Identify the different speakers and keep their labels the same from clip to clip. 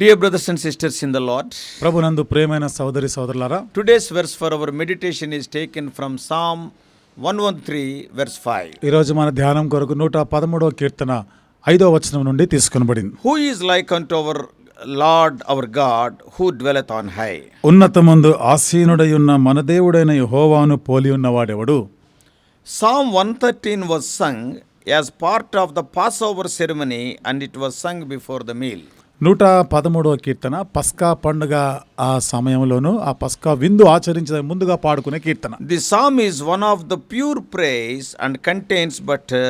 Speaker 1: Dear brothers and sisters in the Lord,
Speaker 2: ప్రభునందు ప్రేమైన సోదరి సోదరులారా
Speaker 1: today's verse for our meditation is taken from Psalm 113, verse 5.
Speaker 2: ఈరోజు మన ధ్యానం కొరకు నూట పదమూడవ కీర్తన ఐదో వచనం నుండి తీసుకొనబడింది
Speaker 1: Who is like unto our Lord our God, who dwelleth on high?
Speaker 2: ఉన్నతమందు ఆసీనుడై ఉన్న మన దేవుడైన యెహోవాను పోలి ఉన్నవాడెవడు
Speaker 1: Psalm 113 was sung as part of the Passover ceremony and it was sung before the meal.
Speaker 2: నూట పదమూడవ కీర్తన పస్కా పండుగ ఆ సమయంలోను ఆ పస్కా విందు ఆచరించడానికి ముందుగా పాడుకునే కీర్తన
Speaker 1: psalm is one of the pure praise and contains but uh,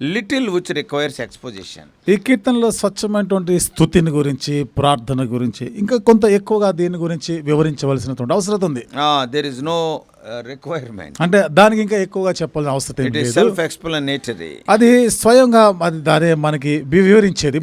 Speaker 1: little which requires exposition.
Speaker 2: ఈ కీర్తనలో స్వచ్ఛమైనటువంటి స్థుతిని గురించి ప్రార్థన గురించి ఇంకా కొంత ఎక్కువగా దీని గురించి వివరించవలసినటువంటి అవసరం ఉంది
Speaker 1: Ah, there is రిక్వైర్మెంట్
Speaker 2: అంటే దానికి ఇంకా ఎక్కువగా చెప్పాల్సిన అవసరం
Speaker 1: ఏంటి ఇస్
Speaker 2: సెల్ఫ్
Speaker 1: ఎక్స్ప్లనేటరీ
Speaker 2: అది స్వయంగా అది దాని మనకి వివరించేది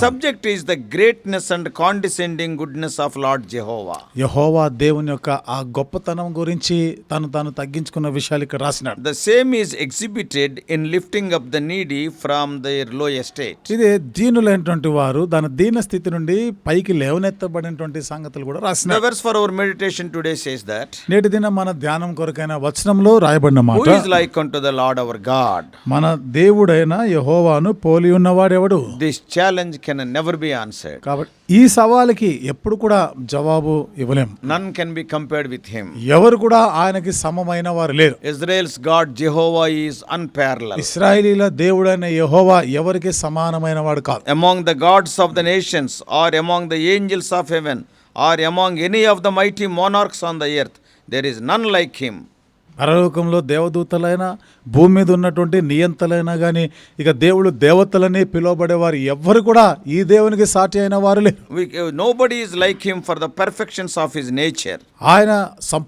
Speaker 1: subject is the greatness and condescending goodness of Lord Jehovah
Speaker 2: యహోవా దేవుని యొక్క ఆ గొప్పతనం గురించి తను తాను తగ్గించుకున్న విషయాలు ఇక్కడ రాసినాడు.
Speaker 1: The same is exhibited in lifting up the needy from the low estate
Speaker 2: ఇది దీనులైనటువంటి వారు దాని దీన స్థితి నుండి పైకి లేవనెత్తబడినటువంటి సంగతులు కూడా
Speaker 1: రాసిన for our meditation today says that
Speaker 2: నేటి దిన మన ధ్యానం జ్ఞానం కొరకైన వచనంలో రాయబడిన మాట
Speaker 1: like to the Lord our God
Speaker 2: మన దేవుడైన యహోవాను పోలి ఉన్నవాడు ఎవడు?
Speaker 1: This challenge can never be answer
Speaker 2: కాబట్టి ఈ సవాలుకి ఎప్పుడు కూడా జవాబు ఇవ్వలేం.
Speaker 1: None can be compared with him
Speaker 2: ఎవరు కూడా ఆయనకి సమమైన వారు లేరు.
Speaker 1: Israel's God Jehovah is unparalleled
Speaker 2: ఇస్రాయలీల దేవుడైన యహోవా ఎవరికి సమానమైన వాడు కాదు.
Speaker 1: Among the gods of the nations are among the angels of heaven are among any of the mighty monarchs on the earth there is none like him.
Speaker 2: పరలోకంలో దేవదూతలైనా భూమి మీద ఉన్నటువంటి నియంతలైనా కానీ ఇక దేవుడు దేవతలని పిలువబడేవారు ఎవ్వరు కూడా ఈ దేవునికి సాటి అయిన వారు లేరు
Speaker 1: uh, nobody is like him for the perfections of his nature.
Speaker 2: ఆయన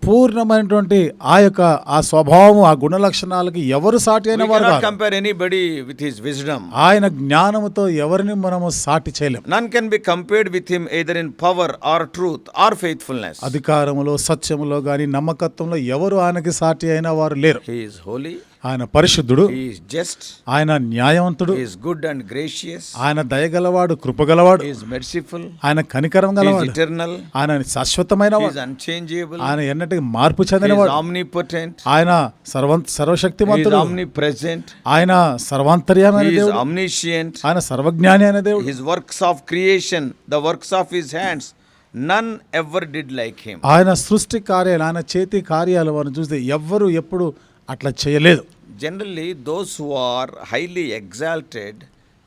Speaker 2: సంపూర్ణమైనటువంటి ఆ యొక్క ఆ స్వభావం ఆ గుణ లక్షణాలకి ఎవరు సాటి అయిన వారు కాదు
Speaker 1: compare anybody with his wisdom.
Speaker 2: ఆయన జ్ఞానముతో ఎవరిని మనము సాటి చేయలేం
Speaker 1: None can be compared with him either in power or truth or faithfulness.
Speaker 2: అధికారములో సత్యములో కానీ నమ్మకత్వంలో ఎవరు ఆయనకి సాటి పార్టీ అయినా వారు లేరు.
Speaker 1: హోలీ
Speaker 2: ఆయన పరిశుద్ధుడు.
Speaker 1: జస్ట్
Speaker 2: ఆయన న్యాయవంతుడు.
Speaker 1: గుడ్ అండ్ గ్రేషియస్
Speaker 2: ఆయన దయగలవాడు కృపగలవాడు.
Speaker 1: మెర్సిఫుల్
Speaker 2: ఆయన కనికరం గలవాడు.
Speaker 1: ఇంటర్నల్
Speaker 2: ఆయన శాశ్వతమైన ఆయన ఎన్నటికి మార్పు చెందిన
Speaker 1: వాడు
Speaker 2: ఆయన సర్వ
Speaker 1: సర్వశక్తి
Speaker 2: ఆమ్ని
Speaker 1: ప్రెసెంట్
Speaker 2: ఆయన సర్వాంతర్యమైన
Speaker 1: ఆమ్నిషియంట్
Speaker 2: ఆయన సర్వజ్ఞాని
Speaker 1: అనే works of creation the works of his hands none ever did like him
Speaker 2: ఆయన సృష్టి కార్యాలు ఆయన చేతి కార్యాలు వారిని చూస్తే ఎవ్వరు ఎప్పుడు అట్లా చేయలేదు.
Speaker 1: Generally those who are highly exalted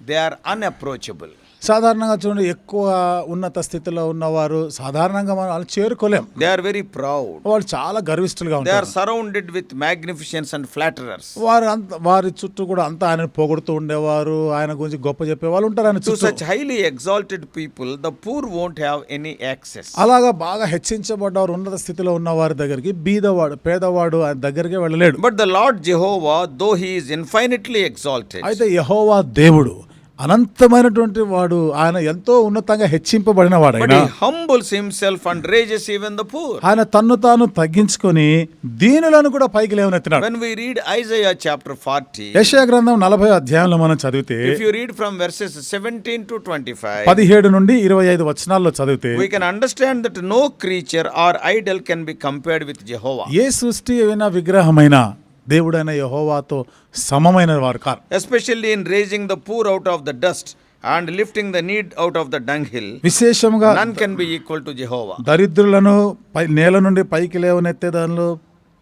Speaker 1: they are unapproachable
Speaker 2: సాధారణంగా చూడండి ఎక్కువ ఉన్నత స్థితిలో ఉన్నవారు సాధారణంగా మనం వాళ్ళు చేరుకోలేం
Speaker 1: They are very proud.
Speaker 2: వాళ్ళు చాలా
Speaker 1: They are
Speaker 2: ఉంటారు
Speaker 1: surrounded with magnificence and flatterers.
Speaker 2: వారు అంత వారి చుట్టూ కూడా అంతా ఆయన పొగుడుతూ ఉండేవారు ఆయన గురించి గొప్ప చెప్పే వాళ్ళు ఉంటారు ఆయన
Speaker 1: To
Speaker 2: చుట్టూ
Speaker 1: highly exalted people, the poor won't have any access.
Speaker 2: అలాగా బాగా హెచ్చించబడ్డవారు ఉన్నత స్థితిలో ఉన్న వారి దగ్గరికి బీదవాడు పేదవాడు ఆయన దగ్గరికి వెళ్ళలేడు
Speaker 1: But the Lord Jehovah, though he is infinitely exalted,
Speaker 2: అయితే యహోవా దేవుడు అనంతమైనటువంటి వాడు ఆయన ఎంతో ఉన్నతంగా హెచ్చింపబడిన
Speaker 1: వాడు humbles himself and raises even the
Speaker 2: ఆయన తన్ను తాను తగ్గించుకొని దీనులను కూడా పైకి లేవనెత్తినాడు.
Speaker 1: When we read Isaiah chapter 40
Speaker 2: యెషయా గ్రంథం 40 అధ్యాయంలో మనం చదివితే
Speaker 1: if read from verses 17 to 25
Speaker 2: 17 నుండి 25 వచనాల్లో చదివితే
Speaker 1: we can understand that no creature or idol can be compared with Jehovah
Speaker 2: ఏ సృష్టి ఏవైనా విగ్రహమైనా దేవుడైన యహోవాతో సమమైన వారు car.
Speaker 1: Especially in raising the poor out of the dust and lifting the need out of the dung hill
Speaker 2: విశేషంగా
Speaker 1: none can be equal to Jehovah
Speaker 2: దరిద్రులను పై నేల నుండి పైకి లేవనెత్తే దానిలో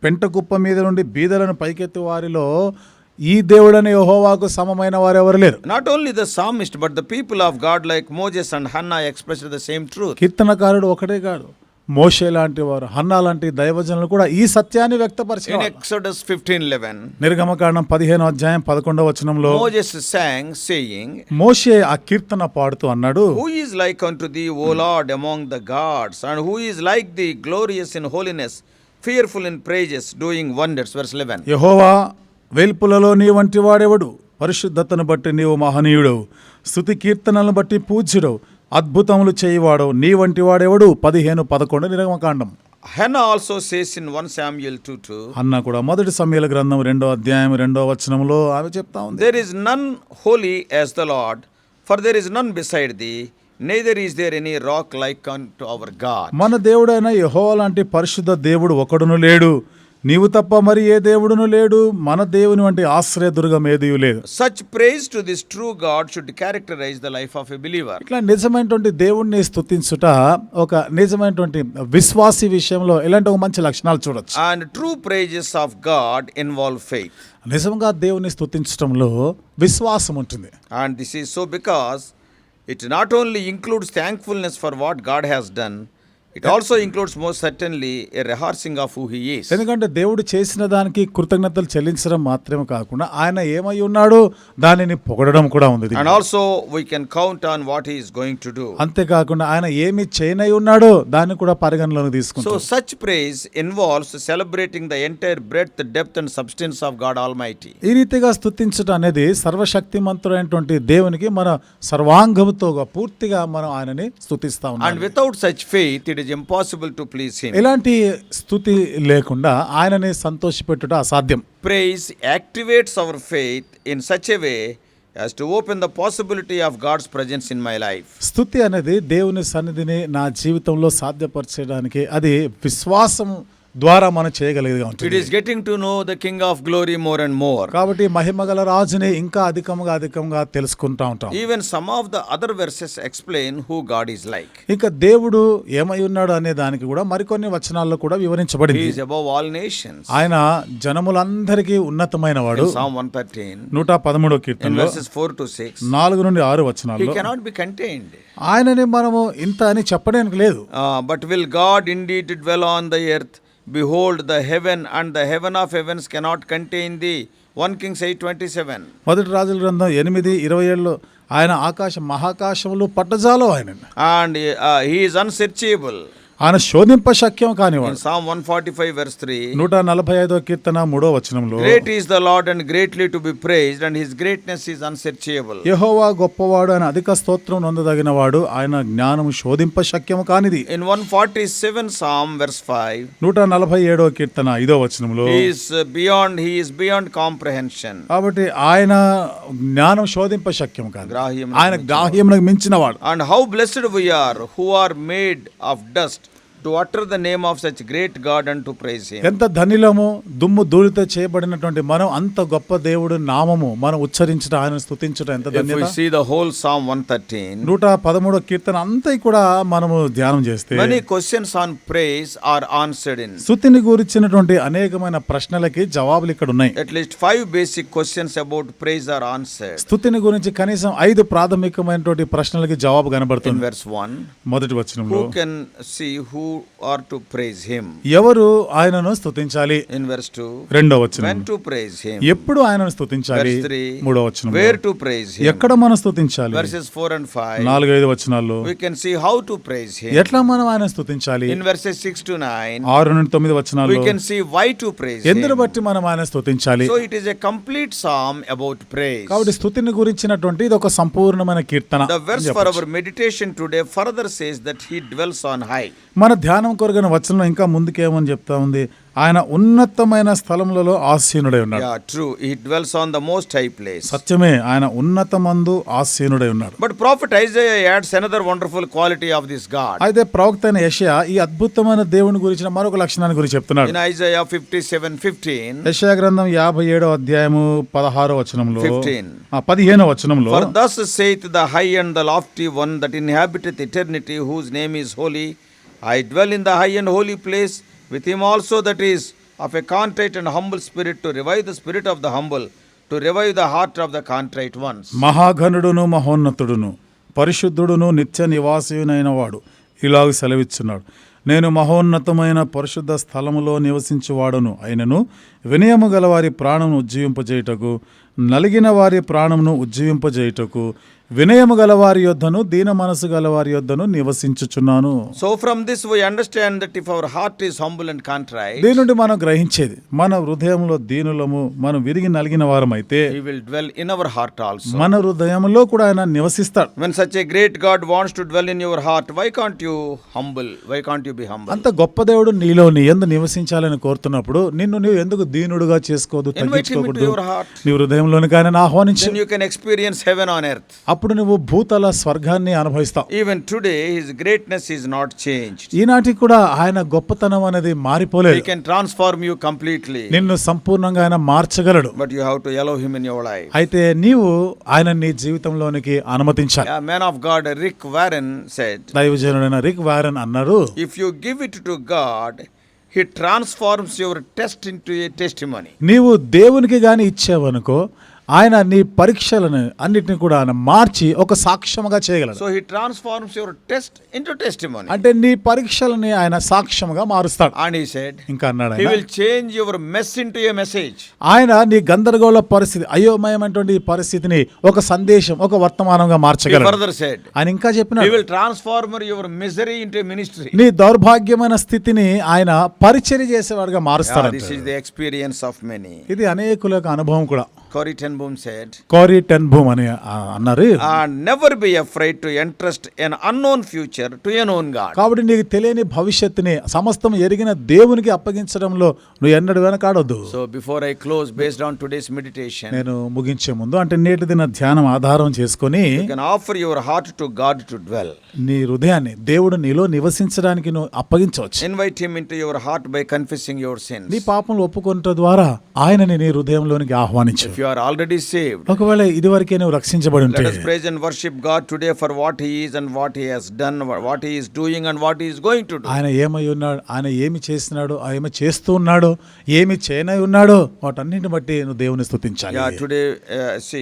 Speaker 2: పెంట కుప్ప మీద నుండి బీదలను పైకెత్తి వారిలో ఈ దేవుడనే యహోవాకు సమమైన వారు ఎవరు లేరు.
Speaker 1: Not only the psalmist but the people of God like Moses and Hannah express the same truth
Speaker 2: కీర్తనకారుడు ఒకటే కాదు మోషే లాంటి వారు హన్నా లాంటి దైవజనులు కూడా ఈ సత్యాన్ని
Speaker 1: వ్యక్తపరిచారు
Speaker 2: నిర్గమకాండం పదిహేను అధ్యాయం పదకొండవ వచనంలో మోషే ఆ కీర్తన పాడుతూ అన్నాడు
Speaker 1: who is like unto thee O Lord the gods and who is like thee glorious in holiness fearful in praises doing wonders verse eleven
Speaker 2: యహోవా వెల్పులలో నీ వంటి వాడెవడు? పరిశుద్ధతను బట్టి నీవు మహనీయుడు. స్థుతి కీర్తనలను బట్టి పూజ్యుడు. అద్భుతములు చేయవాడు నీ వంటి వాడెవడు? పదిహేను పదకొండు నిరమకాండం
Speaker 1: Hannah also says in one Samuel two two.
Speaker 2: అన్న కూడా మొదటి సమయల గ్రంథం రెండో అధ్యాయం రెండో వచనంలో ఆమె చెప్తా
Speaker 1: there is none holy as the Lord for there is none beside thee neither is there any rock like unto our
Speaker 2: మన దేవుడైన యహో లాంటి పరిశుద్ధ దేవుడు ఒకడును లేడు. నీవు తప్ప మరి ఏ దేవుడును లేడు. మన దేవుని వంటి ఆశ్రయదుర్గం ఏదీ లేదు.
Speaker 1: Such praise to this true God should characterise the life of a believer
Speaker 2: ఇట్లా నిజమైనటువంటి దేవుణ్ణి స్తుతించుట ఒక నిజమైనటువంటి విశ్వాసి విషయంలో ఇలాంటి ఒక మంచి లక్షణాలు చూడొచ్చు.
Speaker 1: And true praises of God involve faith
Speaker 2: నిజంగా దేవుణ్ణి స్తుతించటంలో విశ్వాసం ఉంటుంది.
Speaker 1: And this is so because it not only includes thankfulness for what God has done it also includes most certainly a rehearsing of who he is
Speaker 2: ఎందుకంటే దేవుడు చేసిన దానికి కృతజ్ఞతలు చెల్లించడం మాత్రమే కాకుండా ఆయన ఏమై ఉన్నాడో దానిని పొగడడం కూడా ఉంది
Speaker 1: and also we can count on what he's going to do
Speaker 2: అంతేకాకుండా ఆయన ఏమి చేయనై ఉన్నాడో దాన్ని కూడా పరిగణలోకి
Speaker 1: తీసుకుని
Speaker 2: so
Speaker 1: such praise involves celebrating the entire breadth depth and substance of God almighty
Speaker 2: ఈ రీతిగా స్థుతించడం అనేది సర్వశక్తి మంత్రుడైనటువంటి దేవునికి మన సర్వాంగముతో పూర్తిగా మనం ఆయనని
Speaker 1: స్థుతిస్తా
Speaker 2: ఉన్నాం.
Speaker 1: And without such faith it is impossible to please him
Speaker 2: ఇలాంటి స్థుతి లేకుండా ఆయనని సంతోషపెట్టడం అసాధ్యం.
Speaker 1: Praise activates our faith in such a way as to open the possibility of God's presence in my life
Speaker 2: స్థుతి అనేది దేవుని సన్నిధిని నా జీవితంలో సాధ్యపరచడానికి అది విశ్వాసం ద్వారా మనం చేయగలిగేదిగా ఉంటుంది.
Speaker 1: It is getting to know the king of glory more and more
Speaker 2: కాబట్టి మహిమగల రాజుని ఇంకా అధికంగా అధికంగా తెలుసుకుంటా ఉంటాం.
Speaker 1: Even some of the other verses explain who God is like
Speaker 2: ఇక దేవుడు ఏమై ఉన్నాడు అనే దానికి కూడా మరికొన్ని వచనాల్లో కూడా వివరించబడి
Speaker 1: ఈజ్ అబౌవ్ ఆల్ నేషన్
Speaker 2: ఆయన జనములందరికీ ఉన్నతమైన వాడు
Speaker 1: సామ్ వన్ థర్టీన్
Speaker 2: నూట పదమూడో కీర్తన
Speaker 1: వర్సెస్ ఫోర్ టు సిక్స్
Speaker 2: నాలుగు నుండి ఆరు వచనాలు
Speaker 1: కెనాట్ బి కంటైన్డ్
Speaker 2: ఆయనని మనము ఇంత అని చెప్పడానికి లేదు.
Speaker 1: But will God indeed dwell on the earth Behold, the heaven and the heaven of heavens cannot contain thee. 1 Kings 8:27.
Speaker 2: మొదటి రాజుల గ్రంథం ఎనిమిది ఇరవై ఏళ్ళు ఆయన ఆకాశం మహాకాశములు పట్టజాలో ఆయన
Speaker 1: And uh, he is unsearchable.
Speaker 2: ఆయన శోధింప శక్యం కానివాడు.
Speaker 1: Psalm one forty five verse three
Speaker 2: నూట నలభై ఐదో కీర్తన మూడో వచనంలో
Speaker 1: great is the Lord and greatly to be praised and his greatness is unsearchable
Speaker 2: యహోవా గొప్పవాడు ఆయన అధిక స్తోత్రం నొందదగిన వాడు ఆయన జ్ఞానం శోధింప శక్యం కానిది.
Speaker 1: In one forty seven psalm verse
Speaker 2: నూట నలభై ఏడో కీర్తన ఐదో వచనంలో
Speaker 1: he's beyond he's beyond comprehension
Speaker 2: కాబట్టి ఆయన జ్ఞానం శోధింప శక్యం కాదు
Speaker 1: గ్రాహ్యం
Speaker 2: ఆయన గ్రాహ్యములకు మించిన వాడు
Speaker 1: and how blessed we are who are made of dust to utter the name of such great God and to praise
Speaker 2: ఎంత ధనిలము దుమ్ము దూళిత చేయబడినటువంటి మనం అంత గొప్ప దేవుడు నామము మనం ఉచ్చరించడం ఆయన స్థుతించడం ఎంత ధన్య
Speaker 1: see the whole psalm one thirteen
Speaker 2: నూట పదమూడో కీర్తన అంతా కూడా మనము ధ్యానం చేస్తే
Speaker 1: many questions on praise are answered in
Speaker 2: స్థుతిని గురించినటువంటి అనేకమైన ప్రశ్నలకి జవాబులు ఇక్కడ ఉన్నాయి.
Speaker 1: At least five basic questions about praise are answer
Speaker 2: స్థుతిని గురించి కనీసం ఐదు ప్రాథమికమైనటువంటి ప్రశ్నలకి జవాబు కనబడుతుంది.
Speaker 1: వెర్స్ వన్
Speaker 2: మొదటి వచ్చిన
Speaker 1: who can see who are to praise him
Speaker 2: ఎవరు ఆయనను స్తుతించాలి?
Speaker 1: ఇన్ వెర్స్ టు
Speaker 2: రెండో వచ్చిన
Speaker 1: వెన్ టు ప్రైజ్ హిమ్
Speaker 2: ఎప్పుడు ఆయనను
Speaker 1: స్తుతించాలి?
Speaker 2: మూడో
Speaker 1: వచ్చిన వేర్ టు ప్రైజ్
Speaker 2: ఎక్కడ మనం స్తుతించాలి?
Speaker 1: వర్సెస్ ఫోర్ అండ్ ఫైవ్
Speaker 2: నాలుగు ఐదు వచ్చినాల్లో
Speaker 1: we can see how to praise him
Speaker 2: ఎట్లా మనం ఆయన స్తుతించాలి?
Speaker 1: In verses six to nine
Speaker 2: ఆరు నుండి తొమ్మిది
Speaker 1: వచ్చినాల్లో
Speaker 2: we
Speaker 1: can see why to praise
Speaker 2: ఎందుని బట్టి మనం ఆయన స్తుతించాలి?
Speaker 1: So it is a complete psalm about praise
Speaker 2: కాబట్టి స్తుతిని గురించినటువంటి ఇది ఒక సంపూర్ణమైన కీర్తన
Speaker 1: the verse for our meditation today further says that he dwells on high
Speaker 2: మన ధ్యానం కొరగిన వచనం ఇంకా ముందుకేమని చెప్తా ఉంది? ఆయన ఉన్నతమైన స్థలంలో ఆసీనుడై ఉన్నాడు.
Speaker 1: True he dwells on the most high place
Speaker 2: సత్యమే ఆయన ఉన్నత మందు ఆసీనుడై ఉన్నాడు.
Speaker 1: But prophet Isaiah adds another wonderful quality of this God
Speaker 2: అయితే ప్రవక్త అయిన యెషయా ఈ అద్భుతమైన దేవుని గురించిన మరొక లక్షణాన్ని గురించి చెప్తున్నాడు.
Speaker 1: ఇన్ ఐజయా 57:15
Speaker 2: యెషయా గ్రంథం 57 అధ్యాయము 16 వచనంలో
Speaker 1: 15
Speaker 2: వచనంలో
Speaker 1: for thus saith the high and the lofty one that inhabiteth eternity whose name is holy I dwell in the high and holy place with him also that is of a contrite and humble spirit, to revive the spirit of the humble, to revive the heart of the contrite ones.
Speaker 2: మహాఘనుడును మహోన్నతుడును పరిశుద్ధుడును నిత్య నివాసియునైన వాడు ఇలాగ సెలవిచ్చున్నాడు నేను మహోన్నతమైన పరిశుద్ధ స్థలములో నివసించువాడును అయినను వినయము గల వారి ప్రాణమును ఉజ్జీవింపజేయుటకు నలిగిన వారి ప్రాణమును ఉజ్జీవింపజేయుటకు వినయము గల వారి యొద్ధను దీన మనసు గల వారి యొద్ధను నివసించుచున్నాను.
Speaker 1: So from this why understand that if our heart is humble and contrite
Speaker 2: దీని నుండి మనం గ్రహించేది మన హృదయంలో దీనులము మనం విరిగి నలిగిన వారం అయితే
Speaker 1: he will dwell in our heart also
Speaker 2: మన హృదయంలో కూడా ఆయన నివసిస్తాడు.
Speaker 1: When such a great God wants to dwell in your heart why can't you humble why can't you be humble
Speaker 2: అంత గొప్ప దేవుడు నీలోని ఎందు నివసించాలని కోరుతున్నప్పుడు నిన్ను నీవు ఎందుకు దీనుడుగా చేసుకోదు తగ్గించుకోకూడదు? నీ హృదయం రూపంలోనే ఆహ్వానించి.
Speaker 1: You can experience heaven on earth
Speaker 2: అప్పుడు నువ్వు భూతల స్వర్గాన్ని అనుభవిస్తావు.
Speaker 1: Even today his greatness is not change
Speaker 2: ఈనాటి కూడా ఆయన గొప్పతనం అనేది మారిపోలేదు.
Speaker 1: He can transform you completely
Speaker 2: నిన్ను సంపూర్ణంగా ఆయన మార్చగలడు.
Speaker 1: But you have to allow him in your
Speaker 2: అయితే నీవు ఆయన నీ జీవితంలోనికి అనుమతించాలి.
Speaker 1: Man of God Rick Warren said
Speaker 2: దైవజనుడైన అన్నారు
Speaker 1: if you give it to God he transforms your test in to testimony
Speaker 2: నీవు దేవునికి కానీ ఇచ్చావనుకో ఆయన నీ పరీక్షలను అన్నిటిని కూడా ఆయన మార్చి ఒక సాక్ష్యముగా చేయగలడు
Speaker 1: So He transforms your test into testimony.
Speaker 2: అంటే నీ పరీక్షలని ఆయన సాక్ష్యముగా మారుస్తాడు
Speaker 1: And He said,
Speaker 2: ఇంకా అన్నాడు ఆయన
Speaker 1: will change your mess into a message.
Speaker 2: ఆయన నీ గందరగోళ పరిస్థితి అయోమయమైనటువంటి ఈ పరిస్థితిని ఒక సందేశం ఒక వర్తమానంగా మార్చగలడు
Speaker 1: further said,
Speaker 2: ఆయన ఇంకా చెప్పినాడు
Speaker 1: will transform your misery into a ministry.
Speaker 2: నీ దౌర్భాగ్యమైన స్థితిని ఆయన పరిచర్య చేసేవాడుగా మారుస్తాడు
Speaker 1: this is the experience of many.
Speaker 2: ఇది అనేకుల అనుభవం కూడా
Speaker 1: కోరి బూమ్ సెడ్
Speaker 2: కోరి బూమ్ అని అన్నారు.
Speaker 1: Never be afraid to entrust an unknown future to a known God
Speaker 2: కాబట్టి నీకు తెలియని భవిష్యత్తుని సమస్తం ఎరిగిన దేవునికి అప్పగించడంలో నువ్వు ఎన్నడూ వెనకాడద్దు.
Speaker 1: So before I close based on today's meditation
Speaker 2: నేను ముగించే ముందు అంటే నేటి దిన ధ్యానం ఆధారం చేసుకుని
Speaker 1: offer your heart to God to dwell
Speaker 2: నీ హృదయాన్ని దేవుడు నీలో నివసించడానికి నువ్వు అప్పగించవచ్చు.
Speaker 1: Invite him into your heart by confusing your sin
Speaker 2: నీ పాపం ఒప్పుకుంట ద్వారా ఆయనని నీ హృదయంలోనికి ఆహ్వానించు.
Speaker 1: యు ఆర్ ఆల్రెడీ సేవ్డ్
Speaker 2: ఒకవేళ ఇదివరకే నువ్వు రక్షించబడి ఉంటే
Speaker 1: let us praise and worship God today for what he is and what he has done what he is doing and what he is going to do
Speaker 2: ఆయన ఏమై ఉన్నాడు ఆయన ఏమి చేస్తున్నాడు ఆయన ఏమి చేస్తూ ఉన్నాడు ఏమి చేయనై ఉన్నాడు వాటన్నిటిని బట్టి నువ్వు దేవుని స్తుతించాలి.
Speaker 1: Yeah today see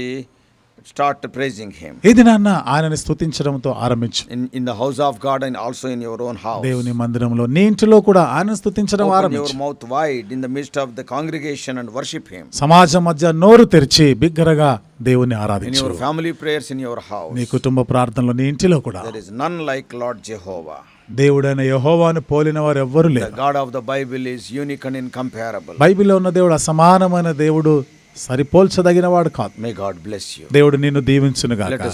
Speaker 1: start praising him
Speaker 2: ఇది నాన్న ఆయనని స్తుతించడంతో ఆరంభించు.
Speaker 1: In the house of God and also in your own house
Speaker 2: దేవుని మందిరంలో నీ ఇంట్లో కూడా ఆయన స్తుతించడం
Speaker 1: ఆరంభించు. Your mouth wide in the midst of the congregation and worship him
Speaker 2: సమాజ మధ్య నోరు తెరిచి బిగ్గరగా దేవుని ఆరాధించు.
Speaker 1: Your family prayers in your house
Speaker 2: నీ కుటుంబ ప్రార్థనలో నీ ఇంటిలో కూడా.
Speaker 1: There is none like Lord Jehovah
Speaker 2: దేవుడైన యహోవాను పోలిన వారు ఎవ్వరూ లేరు.
Speaker 1: God of the Bible is unique and incomparable
Speaker 2: Bible ఉన్న దేవుడు అసమానమైన దేవుడు సరిపోల్చదగిన వాడు కాదు.
Speaker 1: మే గాడ్ బ్లెస్ యు
Speaker 2: దేవుడు నిన్ను
Speaker 1: దీవించును గాక.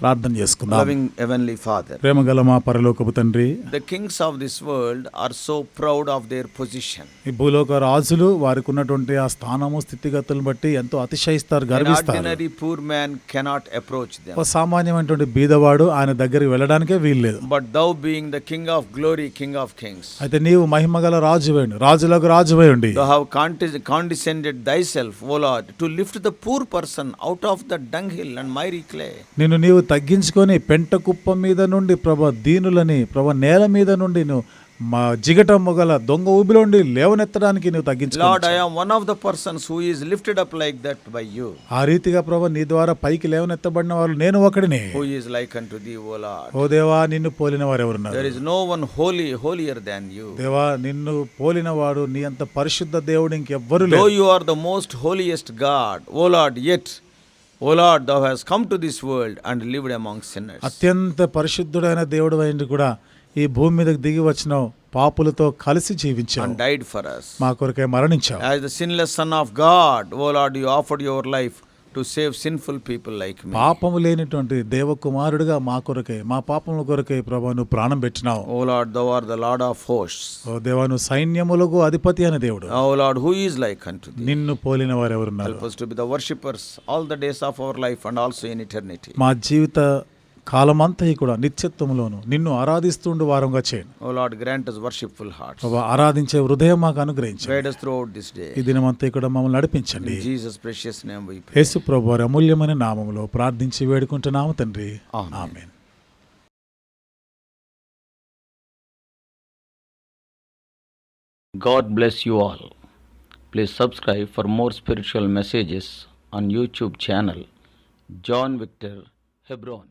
Speaker 2: ప్రార్థన చేసుకుందాం.
Speaker 1: లవింగ్ హెవెన్లీ ఫాదర్
Speaker 2: ప్రేమగల మా పరలోకపు తండ్రి
Speaker 1: the kings of this world are so proud of their position
Speaker 2: ఈ భూలోక రాజులు వారికి ఉన్నటువంటి ఆ స్థానము స్థితిగతులను బట్టి ఎంతో అతిశయిస్తారు గర్విస్తారు.
Speaker 1: Poor man cannot approach them
Speaker 2: సామాన్యమైనటువంటి బీదవాడు ఆయన దగ్గరికి వెళ్ళడానికే వీల్లేదు.
Speaker 1: But thou being the King of glory King of kings
Speaker 2: అయితే నీవు మహిమ మహిమగల రాజువేండి రాజులకు రాజువేయండి
Speaker 1: you have condescended thy self O God to lift the poor person out of the dung hill and my clay
Speaker 2: నేను నీవు తగ్గించుకొని పెంట కుప్ప మీద నుండి ప్రభ దీనులని ప్రభ నేల మీద నుండి నువ్వు మా జిగట మొగల దొంగ ఊబిలో లేవనెత్తడానికి నువ్వు తగ్గించు
Speaker 1: Lord one of the persons who is lifted up like that by you
Speaker 2: ఆ రీతిగా ప్రభా నీ ద్వారా పైకి లేవనెత్తబడిన వారు నేను ఒకడిని.
Speaker 1: Who is like unto thee O Lord
Speaker 2: దేవా నిన్ను పోలిన వారు ఎవరు ఉన్నారు
Speaker 1: there is no one holy holier than you
Speaker 2: దేవా నిన్ను పోలిన వాడు నీ అంత పరిశుద్ధ దేవుడు ఇంకెవ్వరు లేరు.
Speaker 1: Thou art the most holiest God O Lord yet O Lord thou has come to this world and lived among sinners
Speaker 2: అత్యంత పరిశుద్ధుడైన దేవుడు అయింది కూడా ఈ భూమి మీదకి దిగి వచ్చినావు పాపులతో కలిసి
Speaker 1: జీవించాం డైడ్ ఫర్ us.
Speaker 2: మా కొరకే మరణించావు.
Speaker 1: As the sinless Son of God O Lord you offered your life to save sinful people like me
Speaker 2: లేనిటువంటి దేవ మా కొరకే మా పాపముల కొరకే ప్రభువు నువ్వు ప్రాణం పెట్టినావు.
Speaker 1: O Lord are the Lord of hosts
Speaker 2: ఓ దేవా నువ్వు సైన్యములకు అధిపతి అనే దేవుడు.
Speaker 1: O Lord who is like అంటు
Speaker 2: నిన్ను పోలిన వారు ఎవరున్నారు?
Speaker 1: To be the worshippers all the days of our life and also in eternity
Speaker 2: మా జీవిత కాలమంతయి కూడా నిత్యత్వంలోను నిన్ను ఆరాధిస్తుండు వారంగా చేయను.
Speaker 1: O Lord grant us worship full
Speaker 2: heart ఆరాధించే హృదయం మాకు అనుగ్రహించండి.
Speaker 1: Guide us throughout this day.
Speaker 2: ఈ దినమంతా కూడా మమ్మల్ని నడిపించండి.
Speaker 1: In jesus precious name we pray.
Speaker 2: యేసు ప్రభువు అమూల్యమైన నామములో ప్రార్థించి వేడుకుంటున్నాము తండ్రి.
Speaker 1: Amen.
Speaker 3: God bless you all please subscribe for more spiritual messages on YouTube channel John Victor Hebron